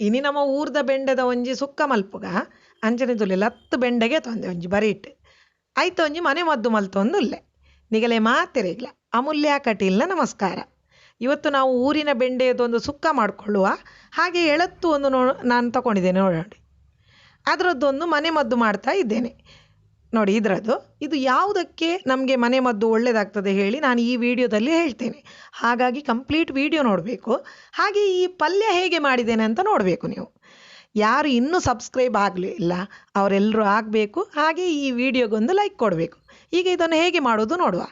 ಇನಿ ನಮ್ಮ ಊರ್ದ ಬೆಂಡೆದ ಒಂಜಿ ಸುಕ್ಕ ಮಲ್ಪುಗ ಅಂಚನೆ ತುಲಿಲ ಲತ್ತು ಬೆಂಡೆಗೆ ತೊಂದೆ ಒಂಜಿ ಬರೀಟ್ ಆಯ್ತು ಒಂಜಿ ಮನೆ ಮದ್ದು ಮಲ್ತೊಂದುಲ್ಲೆ ನಿಗಲೆ ಮಾತೆರೆಗ್ಲ ಅಮೂಲ್ಯ ಕಟೀಲ್ನ ನಮಸ್ಕಾರ ಇವತ್ತು ನಾವು ಊರಿನ ಬೆಂಡೆಯದೊಂದು ಸುಕ್ಕ ಮಾಡಿಕೊಳ್ಳುವ ಹಾಗೆ ಎಳತ್ತು ಒಂದು ನೋ ನಾನು ತಗೊಂಡಿದ್ದೇನೆ ನೋಡಿ ಅದರದ್ದೊಂದು ಮನೆ ಮದ್ದು ಮಾಡ್ತಾ ಇದ್ದೇನೆ. ನೋಡಿ ಇದರದ್ದು. ಇದು ಯಾವುದಕ್ಕೆ ನಮಗೆ ಮನೆ ಮದ್ದು ಒಳ್ಳೆಯದಾಗ್ತದೆ ಹೇಳಿ ನಾನು ಈ ವಿಡಿಯೋದಲ್ಲಿ ಹೇಳ್ತೇನೆ. ಹಾಗಾಗಿ ಕಂಪ್ಲೀಟ್ ವಿಡಿಯೋ ನೋಡಬೇಕು. ಹಾಗೆ ಈ ಪಲ್ಯ ಹೇಗೆ ಮಾಡಿದ್ದೇನೆ ಅಂತ ನೋಡಬೇಕು ನೀವು. ಯಾರು ಇನ್ನೂ ಸಬ್ಸ್ಕ್ರೈಬ್ ಆಗಲಿಲ್ಲ ಅವರೆಲ್ಲರೂ ಆಗಬೇಕು. ಹಾಗೆ ಈ ವಿಡಿಯೋಗೊಂದು ಲೈಕ್ ಕೊಡಬೇಕು. ಈಗ ಇದನ್ನು ಹೇಗೆ ಮಾಡೋದು ನೋಡುವ.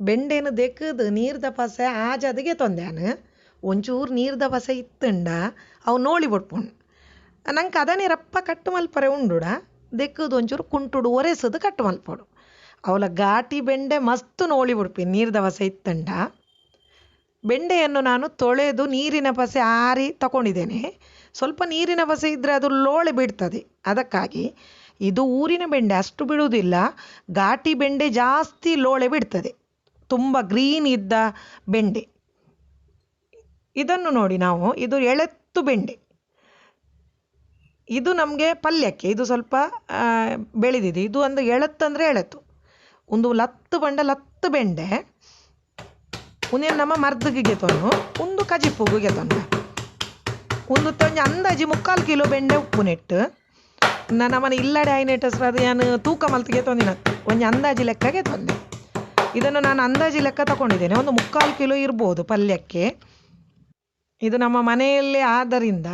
ಬೆಂಡೆನ ದೆಕ್ಕದು, ನೀರ್ದ ಪಸೆ, ಆಜದಿಗೆ ತೊಂದ್ಯಾನು. ಒಂಚೂರು ನೀರ್ದ ಪಸೆ ಇತ್ತಂಡ, ಅವು ನೋಳಿ ಬಿಟ್ಪುಂಡು ನಂಗೆ ಅದನ್ನೇ ರಪ್ಪ ಕಟ್ಟು ಮಲ್ಪರೆ ಉಂಡುಡ, ದೆಕ್ಕದು ಒಂಚೂರು ಕುಂಟುಡು ಒರೆಸದು ಕಟ್ಟು ಮಲ್ಪಡು ಅವಳ ಘಾಟಿ ಬೆಂಡೆ ಮಸ್ತ್ ನೋಳಿ ಬಿಡ್ಪಿ ನೀರ್ದ ವಸೆ ಇತ್ತಂಡ. ಬೆಂಡೆಯನ್ನು ನಾನು ತೊಳೆದು ನೀರಿನ ಪಸೆ ಆರಿ ತಗೊಂಡಿದ್ದೇನೆ ಸ್ವಲ್ಪ ನೀರಿನ ಪಸೆ ಇದ್ದರೆ ಅದು ಲೋಳೆ ಬಿಡ್ತದೆ ಅದಕ್ಕಾಗಿ ಇದು ಊರಿನ ಬೆಂಡೆ, ಅಷ್ಟು ಬಿಡುವುದಿಲ್ಲ ಘಾಟಿ ಬೆಂಡೆ ಜಾಸ್ತಿ ಲೋಳೆ ಬಿಡ್ತದೆ ತುಂಬ ಗ್ರೀನ್ ಇದ್ದ ಬೆಂಡೆ. ಇದನ್ನು ನೋಡಿ ನಾವು, ಇದು ಎಳೆತ್ತು ಬೆಂಡೆ. ಇದು ನಮಗೆ ಪಲ್ಯಕ್ಕೆ, ಇದು ಸ್ವಲ್ಪ ಬೆಳೆದಿದೆ. ಇದು ಒಂದು ಎಳತ್ತಂದರೆ ಎಳೆತು. ಒಂದು ಲತ್ತು ಬಂಡ, ಲತ್ತು ಬೆಂಡೆ. ಉನೇನು ನಮ್ಮ ಮರ್ದಗಿಗೆ ತೊನ್ನು, ಒಂದು ಕಜಿಪ್ಪುಗೆ ತೊಂದ ಒಂದು ತೊಂಜ ಅಂದಾಜಿ ಮುಕ್ಕಾಲು ಕಿಲೋ ಬೆಂಡೆ ಉಪ್ಪು ನೆಟ್ಟು ನನ್ನ ಮನೆ ಇಲ್ಲಡೆ ಐನೆಟಸ್ ಅದು ನಾನು ತೂಕ ಮಲ್ತಿಗೆ ತೊಂದಿನ. ಒಂಜಿ ಅಂದಾಜಿ ಲೆಕ್ಕಗೆ ತೊಂದೆ. ಇದನ್ನು ನಾನು ಅಂದಾಜಿ ಲೆಕ್ಕ ತಗೊಂಡಿದ್ದೇನೆ. ಒಂದು ಮುಕ್ಕಾಲು ಕಿಲೋ ಇರ್ಬೋದು ಪಲ್ಯಕ್ಕೆ. ಇದು ನಮ್ಮ ಮನೆಯಲ್ಲೇ ಆದ್ದರಿಂದ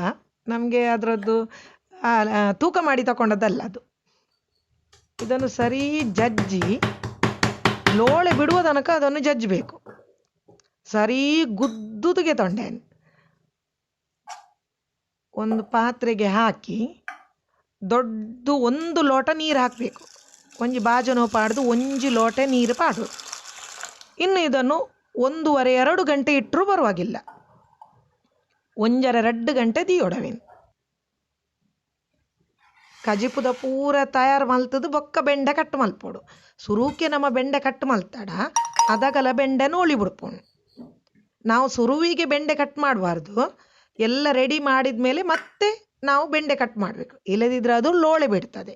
ನಮಗೆ ಅದರದ್ದು ತೂಕ ಮಾಡಿ ತಗೊಂಡದ್ದಲ್ಲ ಅದು. ಇದನ್ನು ಸರಿ ಜಜ್ಜಿ, ಲೋಳೆ ಬಿಡುವ ತನಕ ಅದನ್ನು ಜಜ್ಜಬೇಕು. ಸರಿ ಗುದ್ದುದಿಗೆ ತೊಂಡೆ. ಒಂದು ಪಾತ್ರೆಗೆ ಹಾಕಿ ದೊಡ್ಡ ಒಂದು ಲೋಟ ನೀರು ಹಾಕಬೇಕು. ಒಂಜಿ ಬಾಜನೋ ಪಾಡ್ದು, ಒಂಜಿ ಲೋಟೆ ನೀರು ಪಾಡು ಇನ್ನು ಇದನ್ನು ಒಂದೂವರೆ ಎರಡು ಗಂಟೆ ಇಟ್ಟರೂ ಪರವಾಗಿಲ್ಲ. ಒಂಜರ ಎರಡು ಗಂಟೆ ದೀಯೊಡವೇನು ಕಜಿಪುದ ಪೂರ ತಯಾರು ಮಲ್ತದು ಬೊಕ್ಕ ಬೆಂಡೆ ಕಟ್ ಮಲ್ಪೋಡು. ಸುರುವಿಗೆ ನಮ್ಮ ಬೆಂಡೆ ಕಟ್ ಮಲ್ತಾಡ, ಅದಗಲ ಬೆಂಡೆ ನೋಳಿ ಬಿಡ್ಪೋಣು. ನಾವು ಸುರುವಿಗೆ ಬೆಂಡೆ ಕಟ್ ಮಾಡಬಾರ್ದು, ಎಲ್ಲ ರೆಡಿ ಮಾಡಿದ ಮೇಲೆ ಮತ್ತೆ ನಾವು ಬೆಂಡೆ ಕಟ್ ಮಾಡಬೇಕು. ಇಲ್ಲದಿದ್ರೆ ಅದು ಲೋಳೆ ಬಿಡ್ತದೆ.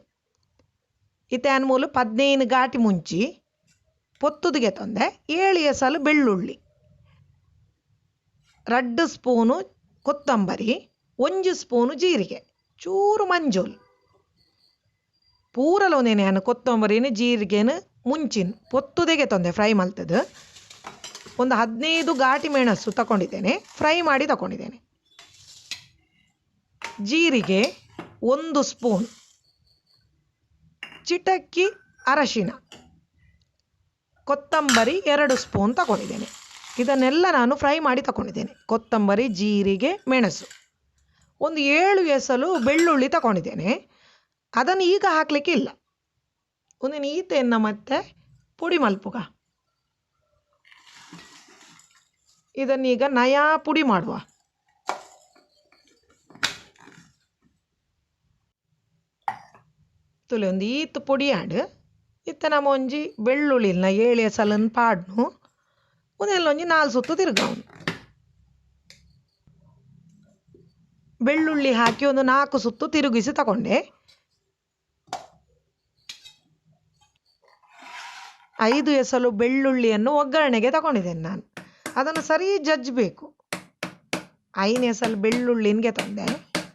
ಇತ್ತೆ ಅನ್ಮೂಲ ಪದ್ನೈದು ಘಾಟಿ ಮುಂಚಿ ಪೊತ್ತುದಿಗೆ ತಂದೆ ಏಳು ಎಸಲು ಬೆಳ್ಳುಳ್ಳಿ, ರಡ್ಡು ಸ್ಪೂನು ಕೊತ್ತಂಬರಿ, ಒಂಜು ಸ್ಪೂನು ಜೀರಿಗೆ, ಚೂರು ಮಂಜೂಲ್. ಪೂರಲೊಂದೇನೆ ನಾನು ಕೊತ್ತಂಬರಿನ ಜೀರಿಗೆನ ಮುಂಚಿನ ಪೊತ್ತುದೆಗೆ ತೊಂದೆ ಫ್ರೈ ಮಲ್ತದ್ದು ಒಂದು ಹದಿನೈದು ಘಾಟಿ ಮೆಣಸು ತಗೊಂಡಿದ್ದೇನೆ ಫ್ರೈ ಮಾಡಿ ತಗೊಂಡಿದ್ದೇನೆ ಜೀರಿಗೆ ಒಂದು ಸ್ಪೂನ್ ಚಿಟಕ್ಕಿ ಅರಶಿನ, ಕೊತ್ತಂಬರಿ ಎರಡು ಸ್ಪೂನ್ ತಗೊಂಡಿದ್ದೇನೆ ಇದನ್ನೆಲ್ಲ ನಾನು ಫ್ರೈ ಮಾಡಿ ತಗೊಂಡಿದ್ದೇನೆ ಕೊತ್ತಂಬರಿ, ಜೀರಿಗೆ, ಮೆಣಸು. ಒಂದು ಏಳು ಎಸಲು ಬೆಳ್ಳುಳ್ಳಿ ತಗೊಂಡಿದ್ದೇನೆ ಅದನ್ನು ಈಗ ಹಾಕಲಿಕ್ಕೆ ಇಲ್ಲ. ಒಂದಿನ ಈತೆಯನ್ನು ಮತ್ತೆ ಪುಡಿ ಮಲ್ಪುಗ. ಇದನ್ನೀಗ ನಯಾ ಪುಡಿ ಮಾಡುವ. ತುಲೆ ಒಂದು ಈತ್ ಪುಡಿ ಆಡು. ಇತ್ತ ನಮ್ಮ ಒಂಜಿ ಬೆಳ್ಳುಳ್ಳಿನ ಏಳೆಯ ಸಲನ್ ಪಾಡ್ನು. ಒಂದೆಲ್ಲ ಒಂಜಿ ನಾಲ್ ಸುತ್ತು ತಿರ್ಗವನು ಬೆಳ್ಳುಳ್ಳಿ ಹಾಕಿ ಒಂದು ನಾಲ್ಕು ಸುತ್ತು ತಿರುಗಿಸಿ ತಗೊಂಡೆ. ಐದು ಎಸಲು ಬೆಳ್ಳುಳ್ಳಿಯನ್ನು ಒಗ್ಗರಣೆಗೆ ತಗೊಂಡಿದ್ದೇನೆ ನಾನು. ಅದನ್ನು ಸರಿ ಜಜ್ಬೇಕು ಐದು ಎಸಲು ಬೆಳ್ಳುಳ್ಳಿನ್ಗೆ ತಂದೆ.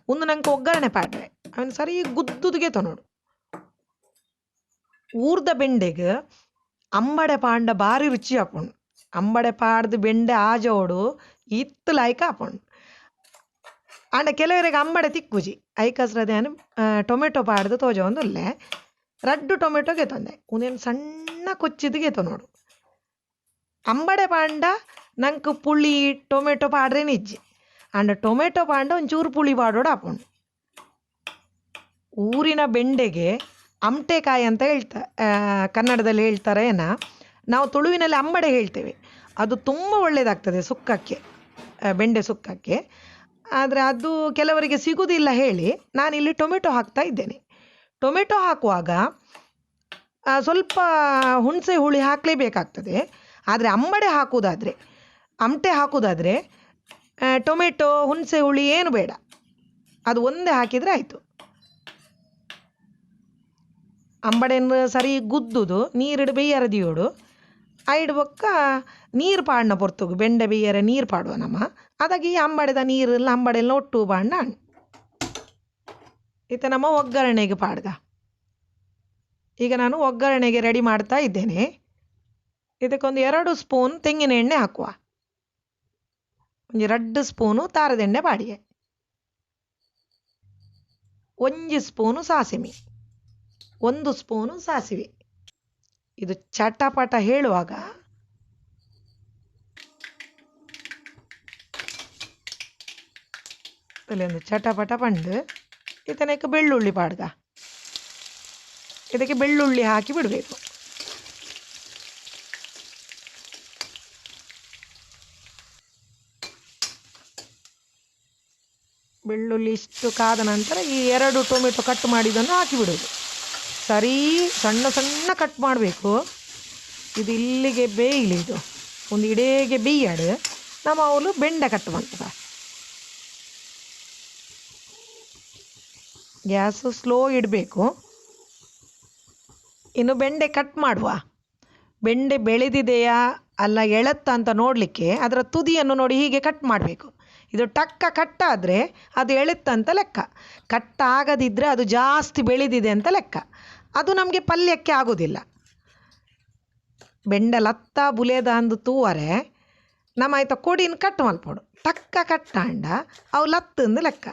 ಒಂದು ನಂಗೆ ಒಗ್ಗರಣೆ ಪಾಡ್ರೆ ಅವನು ಸರಿ ಗುದ್ದುದ್ಗೆ ತನೋಡು ಊರ್ದ ಬೆಂಡೆಗೆ ಅಂಬಡೆ ಪಾಂಡ ಭಾರಿ ರುಚಿ ಹಾಕೊಂಡು ಅಂಬಡೆ ಪಾಡ್ದು ಬೆಂಡೆ ಆಜೋಡು ಇತ್ತು ಲಾಯ್ಕ ಹಾಕೊಂಡು ಆಂಡ ಕೆಲವರಿಗೆ ಅಂಬಡೆ ತಿಕ್ಕುಜಿ. ಐಕಸ್ರದೇನು ಟೊಮೆಟೊ ಪಾಡ್ದು ತೋಜ ಒಂದುಲ್ಲೆ ರಡ್ಡು ಟೊಮೆಟೊಗೆ ತಂದೆ ಒಂದೇನು ಸಣ್ಣ ಕೊಚ್ಚಿದ್ದು ತೊ ನೋಡು. ಅಂಬಡೆ ಪಾಂಡ, ನಂಗೆ ಪುಳಿ, ಟೊಮೆಟೊ ಪಾಡ್ರೆ ನಿಜ್ಜಿ ಅಂಡ ಟೊಮೆಟೊ ಪಾಂಡ ಒಂಚೂರು ಪುಳಿ ಪಾಡೋಡ ಹಾಕೊಂಡು. ಊರಿನ ಬೆಂಡೆಗೆ ಅಮಟೆಕಾಯಿ ಅಂತ ಹೇಳ್ತಾ ಕನ್ನಡದಲ್ಲಿ ಹೇಳ್ತಾರೆ ಏನ? ನಾವು ತುಳುವಿನಲ್ಲಿ ಅಂಬಡೆ ಹೇಳ್ತೇವೆ. ಅದು ತುಂಬ ಒಳ್ಳೆಯದಾಗ್ತದೆ ಸುಕ್ಕಕ್ಕೆ ಬೆಂಡೆ ಸುಕ್ಕಕ್ಕೆ. ಆದರೆ ಅದು ಕೆಲವರಿಗೆ ಸಿಗುವುದಿಲ್ಲ ಹೇಳಿ ನಾನಿಲ್ಲಿ ಟೊಮೆಟೊ ಹಾಕ್ತಾ ಇದ್ದೇನೆ. ಟೊಮೆಟೊ ಹಾಕುವಾಗ ಸ್ವಲ್ಪ ಹುಣಸೆ ಹುಳಿ ಹಾಕಲೇಬೇಕಾಗ್ತದೆ. ಆದರೆ ಅಂಬಡೆ ಹಾಕುವುದಾದರೆ, ಅಮಟೆ ಹಾಕುವುದಾದರೆ ಟೊಮೆಟೊ, ಹುಣಸೆ ಹುಳಿ ಏನು ಬೇಡ. ಅದು ಒಂದೇ ಹಾಕಿದರೆ ಆಯಿತು. ಅಂಬಡೆಯನ್ನು ಸರಿ ಗುದ್ದುದು, ನೀರಿಡು ಬೇಯರ ದಿಯೋಡು ಐಡ್ ಬೊಕ್ಕ ನೀರು ಪಾಡ್ನ ಪೊರ್ತುಗು, ಬೆಂಡೆ ಬೇಯರ ನೀರು ಪಾಡುವ ನಮ್ಮ. ಅದಾಗಿ ಅಂಬಡೆದ ನೀರು ಅಂಬಡೆಲ್ಲ ಒಟ್ಟು ಬಾಂಡ ಇತ್ತ ನಮ್ಮ ಒಗ್ಗರಣೆಗೆ ಪಾಡ್ಗ. ಈಗ ನಾನು ಒಗ್ಗರಣೆಗೆ ರೆಡಿ ಮಾಡ್ತಾ ಇದ್ದೇನೆ. ಇದಕ್ಕೊಂದು ಎರಡು ಸ್ಪೂನ್ ತೆಂಗಿನ ಎಣ್ಣೆ ಹಾಕುವ. ಒಂದು ಎರಡು ಸ್ಪೂನು ತಾರದ ಎಣ್ಣೆ ಬಾಡಿಗೆ. ಒಂಜಿ ಸ್ಪೂನು ಸಾಸಿವೆ. ಒಂದು ಸ್ಪೂನು ಸಾಸಿವೆ. ಇದು ಚಟಪಟ ಹೇಳುವಾಗ ಒಂದು ಚಟಪಟ ಪಂಡು. ಇದನ್ನಕ್ಕೆ ಬೆಳ್ಳುಳ್ಳಿ ಪಾಡ್ಗ ಇದಕ್ಕೆ ಬೆಳ್ಳುಳ್ಳಿ ಹಾಕಿ ಬಿಡಬೇಕು. ಬೆಳ್ಳುಳ್ಳಿ ಇಷ್ಟು ಕಾದ ನಂತರ ಈ ಎರಡು ಟೊಮೆಟೊ ಕಟ್ ಮಾಡಿದ್ದನ್ನು ಹಾಕಿಬಿಡೋದು ಸರಿ, ಸಣ್ಣ ಸಣ್ಣ ಕಟ್ ಮಾಡಬೇಕು. ಇದು ಇಲ್ಲಿಗೆ ಬೇಯಲಿ ಇದು. ಒಂದು ಇಡೇಗೆ ಬೇಯ್ಯಾಡು ನಮ್ಮ ಅವಳು ಬೆಂಡೆ ಕಟ್ ಗ್ಯಾಸು ಸ್ಲೋ ಇಡಬೇಕು. ಇನ್ನು ಬೆಂಡೆ ಕಟ್ ಮಾಡುವ. ಬೆಂಡೆ ಬೆಳೆದಿದೆಯಾ, ಅಲ್ಲ ಎಳತ್ತ ಅಂತ ನೋಡಲಿಕ್ಕೆ ಅದರ ತುದಿಯನ್ನು ನೋಡಿ ಹೀಗೆ ಕಟ್ ಮಾಡಬೇಕು. ಇದು ಟಕ್ಕ ಕಟ್ಟಾದರೆ ಅದು ಎಳೆತ್ತಂತ ಲೆಕ್ಕ. ಕಟ್ ಆಗದಿದ್ದರೆ ಅದು ಜಾಸ್ತಿ ಬೆಳೆದಿದೆ ಅಂತ ಲೆಕ್ಕ. ಅದು ನಮಗೆ ಪಲ್ಯಕ್ಕೆ ಆಗೋದಿಲ್ಲ. ಬೆಂಡ ಲತ್ತ ಬುಲೆದ ಅಂದು ತೂವರೆ ನಮ್ಮ ಆಯ್ತಾ ಕೊಡಿನ ಕಟ್ ಮಲ್ಪೋಡು ಟಕ್ಕ ಕಟ್ಟಾಂಡ ಅವು ಲತ್ತಂದು ಲೆಕ್ಕ.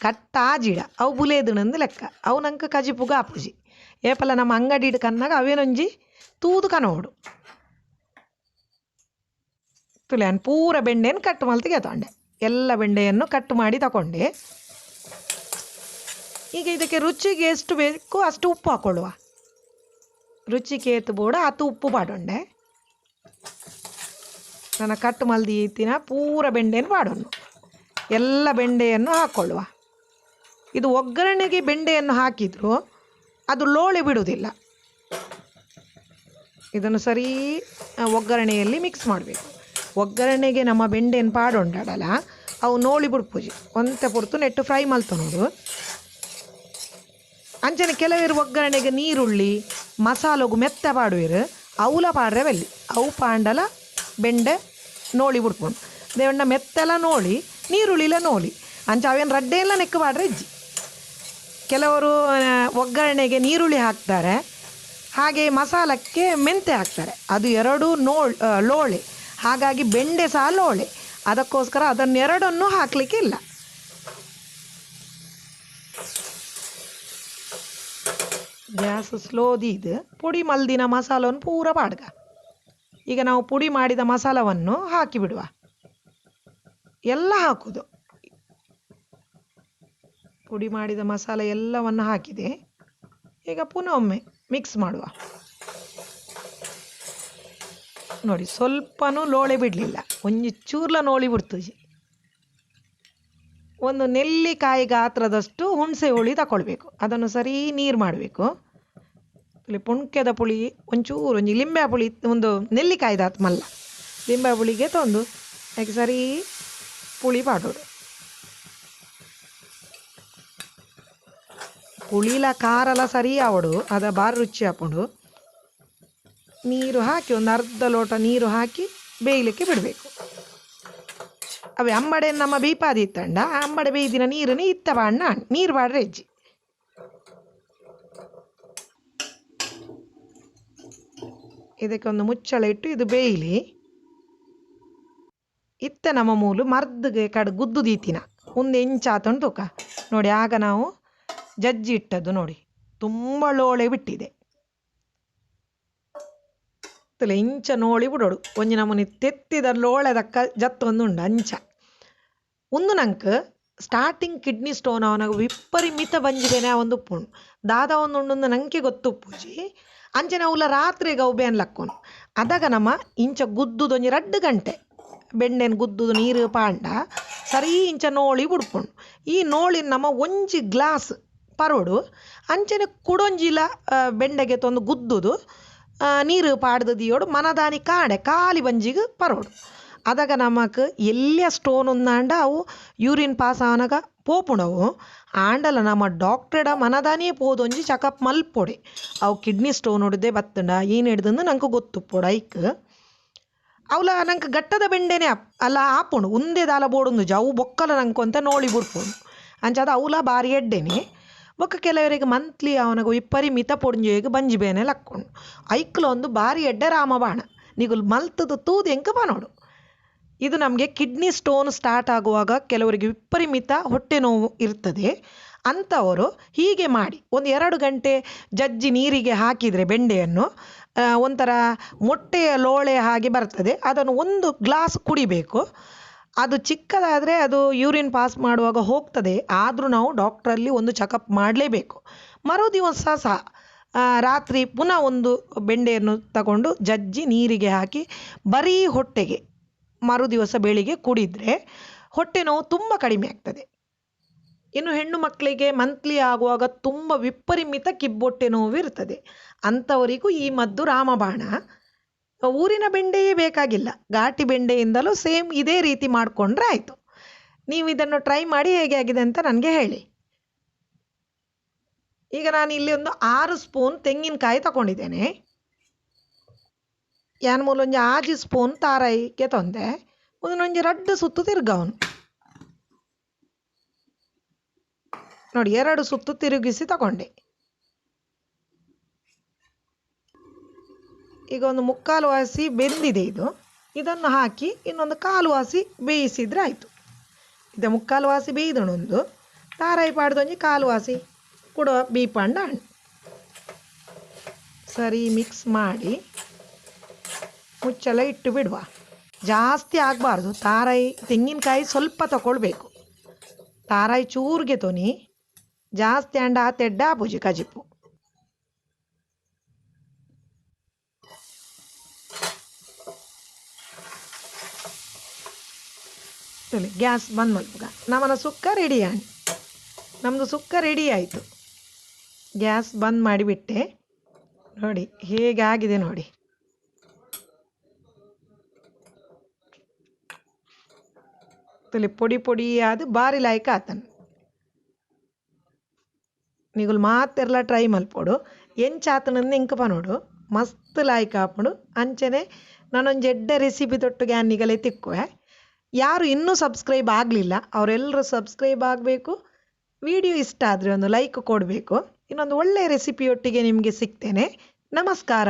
ಕಟ್ಟ ಆಜಿಡ ಅವು ಬುಲೇದನಂದು ಲೆಕ್ಕ. ಅವು ನಂಗೆ ಕಜಿಪುಗ ಅಪ್ಪುಜಿ ಏಪಲ ನಮ್ಮ ಅಂಗಡಿ ಕನ್ನಾಗ ಅವೇನೊಂಜಿ ತೂದು ಕನೋಡು. ತುಳಿಯನ್ ಪೂರ ಬೆಂಡೆಯನ್ನು ಕಟ್ ಮಲ್ತಿಗೆ ತಗೊಂಡೆ ಎಲ್ಲ ಬೆಂಡೆಯನ್ನು ಕಟ್ ಮಾಡಿ ತಗೊಂಡೆ ಈಗ ಇದಕ್ಕೆ ರುಚಿಗೆ ಎಷ್ಟು ಬೇಕು ಅಷ್ಟು ಉಪ್ಪು ಹಾಕೊಳ್ಳುವ. ರುಚಿಗೆ ಏತು ಬೋಡ ಅತು ಉಪ್ಪು ಪಾಡೊಂಡೆ. ನನ್ನ ಕಟ್ ಮಲ್ದಿ ಈತಿನ ಪೂರ ಬೆಂಡೆಯನ್ನು ಪಾಡೋಣ ಎಲ್ಲ ಬೆಂಡೆಯನ್ನು ಹಾಕ್ಕೊಳ್ಳುವ ಇದು ಒಗ್ಗರಣೆಗೆ ಬೆಂಡೆಯನ್ನು ಹಾಕಿದ್ರು, ಅದು ಲೋಳೆ ಬಿಡುವುದಿಲ್ಲ. ಇದನ್ನು ಸರಿ ಒಗ್ಗರಣೆಯಲ್ಲಿ ಮಿಕ್ಸ್ ಮಾಡಬೇಕು. ಒಗ್ಗರಣೆಗೆ ನಮ್ಮ ಬೆಂಡೆಯನ್ನು ಪಾಡೊಂಡಾಡಲ್ಲ, ಅವು ನೋಳಿ ಬಿಡ್ಪೂಜಿ ಒಂತೆ ಪುರ್ತು ನೆಟ್ಟು ಫ್ರೈ ಮಲ್ತು ನೋಡು. ಅಂಚನೆ ಕೆಲವರು ಒಗ್ಗರಣೆಗೆ ನೀರುಳ್ಳಿ, ಮಸಾಲಗು ಮೆತ್ತ ಪಾಡುವಿರು, ಅವುಲ ಪಾಡ್ರೆ ಬೆಲ್ಲಿ. ಅವು ಪಾಂಡಲ, ಬೆಂಡೆ, ನೋಳಿ ಬಿಡ್ಕೊಂಡು ದೇವಣ್ಣ ಮೆತ್ತೆಲ್ಲ ನೋಳಿ, ನೀರುಳ್ಳಿಲ ನೋಳಿ. ಅಂಚ ಅವೇನು ರಡ್ಡೆ ಎಲ್ಲ ನೆಕ್ಕು ಪಾಡ್ರೆ ಇಜ್ಜಿ. ಕೆಲವರು ಒಗ್ಗರಣೆಗೆ ನೀರುಳ್ಳಿ ಹಾಕ್ತಾರೆ. ಹಾಗೆ ಮಸಾಲಕ್ಕೆ ಮೆಂತೆ ಹಾಕ್ತಾರೆ. ಅದು ಎರಡು ನೋಳ್ ಲೋಳೆ. ಹಾಗಾಗಿ ಬೆಂಡೆ ಸಹ ಲೋಳೆ. ಅದಕ್ಕೋಸ್ಕರ ಅದನ್ನೆರಡನ್ನೂ ಹಾಕಲಿಕ್ಕೆ ಇಲ್ಲ. ಗ್ಯಾಸ್ ಸ್ಲೋದಿದ್ದು ಪುಡಿ ಮಲ್ದಿನ ಮಸಾಲವನ್ನು ಪೂರ ಪಾಡ್ಗ. ಈಗ ನಾವು ಪುಡಿ ಮಾಡಿದ ಮಸಾಲವನ್ನು ಹಾಕಿಬಿಡುವ. ಎಲ್ಲ ಹಾಕುದು. ಪುಡಿ ಮಾಡಿದ ಮಸಾಲ ಎಲ್ಲವನ್ನು ಹಾಕಿದೆ. ಈಗ ಪುನಃ ಒಮ್ಮೆ ಮಿಕ್ಸ್ ಮಾಡುವ. ನೋಡಿ, ಸ್ವಲ್ಪನೂ ಲೋಳೆ ಬಿಡಲಿಲ್ಲ. ಒಂದು ಚೂರ್ಲ ನೋಳಿ ಬಿಡ್ತದೆ ಒಂದು ನೆಲ್ಲಿಕಾಯಿ ಗಾತ್ರದಷ್ಟು ಹುಣಸೆ ಹುಳಿ ತಗೊಳ್ಬೇಕು ಅದನ್ನು ಸರಿ ನೀರು ಮಾಡಬೇಕು. ಇಲ್ಲಿ ಪುಣ್ಕೆದ ಪುಳಿ, ಒಂಚೂರು ಒಂದು ಲಿಂಬೆ ಪುಳಿ, ಒಂದು ನೆಲ್ಲಿಕಾಯ್ದಾತ್ ಮಲ್ಲ. ಲಿಂಬೆ ಪುಳಿಗೆ ತಂದು, ಅದಕ್ಕೆ ಸರಿ ಪುಳಿ ಪಾಡೋಡು ಪುಳಿಲ ಖಾರಲ ಸರಿ ಆವಡು ಅದ ಬಾರಿ ರುಚಿ ಹಾಕೊಂಡು ನೀರು ಹಾಕಿ, ಒಂದು ಅರ್ಧ ಲೋಟ ನೀರು ಹಾಕಿ ಬೇಯಲಿಕ್ಕೆ ಬಿಡಬೇಕು. ಅವೆ ಅಂಬಡೆ ನಮ್ಮ ಬೀಪಾದಿ ಇತ್ತಂಡ ಆ ಅಂಬಡೆ ಬೇಯ್ದಿನ ನೀರನ್ನು ಇತ್ತ ಬಾಣ್ಣ, ನೀರು ಬಾಡ್ರೆ ಹೆಜ್ಜಿ. ಇದಕ್ಕೆ ಒಂದು ಮುಚ್ಚಳ ಇಟ್ಟು ಇದು ಬೇಯಲಿ. ಇತ್ತ ನಮ್ಮ ಮೂಲು ಮರ್ದಗೆ ಕಡ್ ಗುದ್ದು ದೀತಿನ ಒಂದು ಎಂಚಾತಂಡು ತೂಕ. ನೋಡಿ, ಆಗ ನಾವು ಜಜ್ಜಿ ಇಟ್ಟದ್ದು ನೋಡಿ. ತುಂಬ ಲೋಳೆ ಬಿಟ್ಟಿದೆ. ಇಂಚ ನೋಳಿ ಬಿಡೋಡು. ಒಂಜಿ ನಮೂನಿ ತೆತ್ತಿದ ಲೋಳೆದಕ್ಕ ಜತ್ತೊಂದು ಉಂಡು ಅಂಚ. ಉಂದು ನಂಕ್ ಸ್ಟಾರ್ಟಿಂಗ್ ಕಿಡ್ನಿ ಸ್ಟೋನ್ ಅವನ ವಿಪರಿಮಿತ ಬಂಜಿದೇನೆ ಆ ಒಂದು ಉಪ್ಪುಂಡು ದಾದ ಒಂದು ಉಂಡು ಗೊತ್ತು ಪೂಜಿ ಅಂಚನೆ ಅವಲ ರಾತ್ರಿ ಅವು ಬೇನ್ ಲಕ್ಕೋನು ಅದಾಗ ನಮ್ಮ ಇಂಚ ಗುದ್ದುದೊಂಜಿ ರಡ್ಡು ಗಂಟೆ. ಬೆಣ್ಣೆನ್ ಗುದ್ದುದು ನೀರು ಪಾಂಡ. ಸರಿ ಇಂಚ ನೋಳಿ ಬಿಡ್ಪುಂಡು ಈ ನೋಳಿ ನಮ್ಮ ಒಂಜಿ ಗ್ಲಾಸ್ ಪರೋಡು. ಅಂಚನೆ ಕುಡೊಂಜಿಲ ಬೆಂಡೆಗೆ ತೊಂದು ಗುದ್ದುದು. ನೀರು ಪಾಡ್ದು ದಿಯೋಡು, ಮನದಾನಿ ಕಾಡೆ ಕಾಲಿ ಬಂಜಿಗೆ ಪರೋಡು. ಅದಾಗ ನಮಕ್ ಎಲ್ಲಿಯ ಸ್ಟೋನ್ ಉಂದಾಂಡ ಅವು, ಯೂರಿನ್ ಪಾಸ್ ಆನಾಗ ಪೋಪುಂಡವು ಆಂಡಲ ನಮ್ಮ ಡಾಕ್ಟ್ರೆಡ ಮನದಾನಿಯೇ ಪೋದೊಂಜಿ ಚಕಪ್ ಮಲ್ಪೊಡೆ. ಅವು ಕಿಡ್ನಿ ಸ್ಟೋನ್ ಹೊಡೆದೆ ಬತ್ತಂಡ, ಏನು ಹಿಡ್ದಂದು ನಂಗೆ ಗೊತ್ತು ಐಕ್. ಅವಲ ನಂಗೆ ಗಟ್ಟದ ಬೆಂಡೆನೆ ಅಲ್ಲ ಆಪುಂಡು ಉಂದೆ ದಾಲ ಬೋಡುಂದು ಜವು ಬೊಕ್ಕಲ ನಂಗೆ ಅಂತ ನೋಡಿ ಬಿಡ್ಪುಂಡು ಅಂಚಾದ ಅವಲ ಬಾರಿ ಎಡ್ಡೆನೆ. ಬೊಕ್ಕ ಕೆಲವರಿಗೆ ಮಂತ್ಲಿ ಅವನಿಗೆ ವಿಪರಿಮಿತ ಪೊಡ್ಂಜೆಗೆ ಬಂಜಿ ಬೇನೆ ಐಕ್ಲೊಂದು ಬಾರಿ ಎಡ್ಡೆ ರಾಮಬಾಣ ನಿಗುಲ್ ಮಲ್ತದ ತೂದು ಎಂಕ ಬಾನೋಡು ಇದು ನಮಗೆ ಕಿಡ್ನಿ ಸ್ಟೋನ್ ಸ್ಟಾರ್ಟ್ ಆಗುವಾಗ ಕೆಲವರಿಗೆ ವಿಪರಿಮಿತ ಹೊಟ್ಟೆ ನೋವು ಇರ್ತದೆ. ಅಂಥವರು ಹೀಗೆ ಮಾಡಿ ಒಂದು ಎರಡು ಗಂಟೆ ಜಜ್ಜಿ ನೀರಿಗೆ ಹಾಕಿದರೆ ಬೆಂಡೆಯನ್ನು ಒಂಥರ ಮೊಟ್ಟೆಯ ಲೋಳೆ ಹಾಗೆ ಬರ್ತದೆ. ಅದನ್ನು ಒಂದು ಗ್ಲಾಸ್ ಕುಡಿಬೇಕು. ಅದು ಚಿಕ್ಕದಾದರೆ ಅದು ಯೂರಿನ್ ಪಾಸ್ ಮಾಡುವಾಗ ಹೋಗ್ತದೆ. ಆದರೂ ನಾವು ಡಾಕ್ಟ್ರಲ್ಲಿ ಒಂದು ಚೆಕಪ್ ಮಾಡಲೇಬೇಕು. ಮರು ದಿವಸ ಸಹ ರಾತ್ರಿ ಪುನಃ ಒಂದು ಬೆಂಡೆಯನ್ನು ತಗೊಂಡು ಜಜ್ಜಿ ನೀರಿಗೆ ಹಾಕಿ ಬರೀ ಹೊಟ್ಟೆಗೆ ಮರು ದಿವಸ ಬೆಳಿಗ್ಗೆ ಕುಡಿದರೆ ಹೊಟ್ಟೆ ನೋವು ತುಂಬ ಕಡಿಮೆ ಆಗ್ತದೆ. ಇನ್ನು ಹೆಣ್ಣು ಮಕ್ಕಳಿಗೆ ಮಂತ್ಲಿ ಆಗುವಾಗ ತುಂಬ ವಿಪರಿಮಿತ ಕಿಬ್ಬೊಟ್ಟೆ ನೋವು ಇರ್ತದೆ ಅಂಥವರಿಗೂ ಈ ಮದ್ದು ರಾಮಬಾಣ. ಊರಿನ ಬೆಂಡೆಯೇ ಬೇಕಾಗಿಲ್ಲ. ಘಾಟಿ ಬೆಂಡೆಯಿಂದಲೂ ಸೇಮ್ ಇದೇ ರೀತಿ ಮಾಡಿಕೊಂಡ್ರೆ ಆಯಿತು. ನೀವು ಇದನ್ನು ಟ್ರೈ ಮಾಡಿ ಹೇಗೆ ಆಗಿದೆ ಅಂತ ನನಗೆ ಹೇಳಿ. ಈಗ ನಾನು ಇಲ್ಲಿ ಒಂದು ಆರು ಸ್ಪೂನ್ ತೆಂಗಿನಕಾಯಿ ತಗೊಂಡಿದ್ದೇನೆ. ಯಾನ್ ಮೂಲೊಂಜಿ ಆಜಿ ಸ್ಪೂನ್ ತಾರಾಯಿಗೆ ತೊಂದೆ. ಒಂದೊಂಜಿ ರಡ್ಡು ಸುತ್ತು ತಿರ್ಗವನು ನೋಡಿ, ಎರಡು ಸುತ್ತು ತಿರುಗಿಸಿ ತಗೊಂಡೆ. ಈಗ ಒಂದು ಮುಕ್ಕಾಲು ವಾಸಿ ಬೆಂದಿದೆ ಇದು. ಇದನ್ನು ಹಾಕಿ ಇನ್ನೊಂದು ಕಾಲು ವಾಸಿ ಬೇಯಿಸಿದರೆ ಆಯಿತು. ಇದು ಮುಕ್ಕಾಲು ವಾಸಿ ಬೇಯ್ದಣೊಂದು ತಾರಾಯಿ ಪಾಡ್ದೊಂಜಿ ಕಾಲು ವಾಸಿ ಕೂಡ ಬೀಪಂಡ ಹಣ್ಣು. ಸರಿ ಮಿಕ್ಸ್ ಮಾಡಿ. ಮುಚ್ಚಲ ಇಟ್ಟು ಬಿಡುವ. ಜಾಸ್ತಿ ಆಗಬಾರ್ದು. ತಾರಾಯಿ ತೆಂಗಿನಕಾಯಿ ಸ್ವಲ್ಪ ತಗೊಳ್ಬೇಕು. ತಾರಾಯಿ ಚೂರಿಗೆ ತೊನಿ. ಜಾಸ್ತಿ ಅಂಡ ತೆಡ್ಡ ಬುಜಿ ಕಜಿಪು. ಸರಿ ಗ್ಯಾಸ್ ಬಂದ್ ಮಲ್ಪುಗ ನಮ್ಮನ ಸುಕ್ಕ ರೆಡಿ ಆಣಿ ನಮ್ಮದು ಸುಕ್ಕ ರೆಡಿ ಆಯಿತು. ಗ್ಯಾಸ್ ಬಂದ್ ಮಾಡಿಬಿಟ್ಟೆ. ನೋಡಿ, ಹೇಗಾಗಿದೆ ನೋಡಿ. ತುಲಿ ಪೊಡಿ ಪೊಡಿ ಆದ ಭಾರಿ ಲಾಯ್ಕ ಆತನ್. ನಿಗುಲ್ ಮಾತೆರ್ಲ ಟ್ರೈ ಮಲ್ಪೋಡು. ಎಂಚ ಆತನಂದು ಇಂಕ ಪನೋಡು ಮಸ್ತ್ ಲಾಯ್ಕ ಆಪಣು ಅಂಚನೆ ನಾನೊಂದು ಎಡ್ಡೆ ರೆಸಿಪಿ ತೊಟ್ಟು ಗ್ಯಾನಿಗಲೇ ತಿಕ್ಕುವೆ. ಯಾರು ಇನ್ನೂ ಸಬ್ಸ್ಕ್ರೈಬ್ ಆಗಲಿಲ್ಲ ಅವರೆಲ್ಲರೂ ಸಬ್ಸ್ಕ್ರೈಬ್ ಆಗಬೇಕು. ವಿಡಿಯೋ ಇಷ್ಟ ಆದರೆ ಒಂದು ಲೈಕ್ ಕೊಡಬೇಕು. ಇನ್ನೊಂದು ಒಳ್ಳೆಯ ರೆಸಿಪಿಯೊಟ್ಟಿಗೆ ನಿಮಗೆ ಸಿಗ್ತೇನೆ. ನಮಸ್ಕಾರ.